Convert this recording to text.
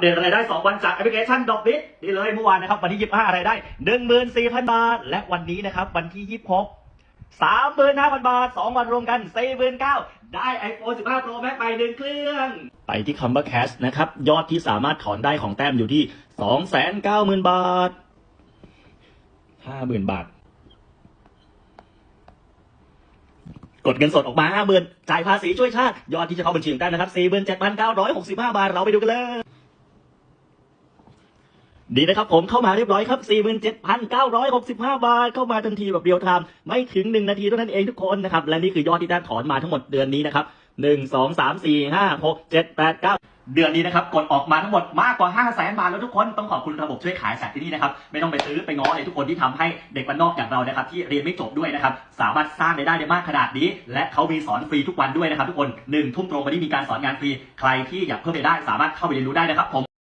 เดตรายได้ 2 วันจากแอปพลิเคชันดอกบิทนี่เลยเมื่อวานนะครับวันที่ 25 รายได้ 14,000 บาท และวันนี้นะครับวันที่ 26 35,000 บาท 2 วันรวมกัน 49,000 ได้ iPhone 15 Pro Max ไปหนึ่งเครื่อง ไปที่คำว่า cash นะครับ ยอดที่สามารถถอนได้ของแต้มอยู่ที่ 290,000 บาท 50,000 บาท กดเงินสดออกมา 50,000 จ่ายภาษีช่วยชาติ ยอดที่จะเข้าบัญชีของแต้มนะครับ 47,965 บาท เราไปดูกันเลย ดีนะครับผมเข้ามาเรียบร้อยครับ 47,965 บาท เข้ามาทันทีแบบเรียลไทม์ไม่ถึง 1 นาทีเท่านั้นเองทุกคนนะครับ และนี่คือยอดที่ได้ถอนมาทั้งหมดเดือนนี้นะครับ 1 2 3 4 5 6 7 8 9 เดือนนี้นะครับ กดออกมาทั้งหมดมากกว่า 5 0 0แสนบาทแล้วทุกคนต้องขอบคุณระบบช่วยขายสัตว์ที่นี่นะครับ ไม่ต้องไปซื้อไปง้อเลยทุกคนที่ทำให้เด็กบ้านนอกอย่างเรานะครับ ที่เรียนไม่จบด้วยนะครับ สามารถสร้างรายได้ได้มากขนาดนี้ และเขามีสอนฟรีทุกวันด้วยนะครับ ทุกคนหนึ่งทุ่มตรงวันนี้มีการสอนงานฟรีใครที่อยากเพิ่มรายได้สามารถเข้าไปเรียนรู้ได้นะครับผม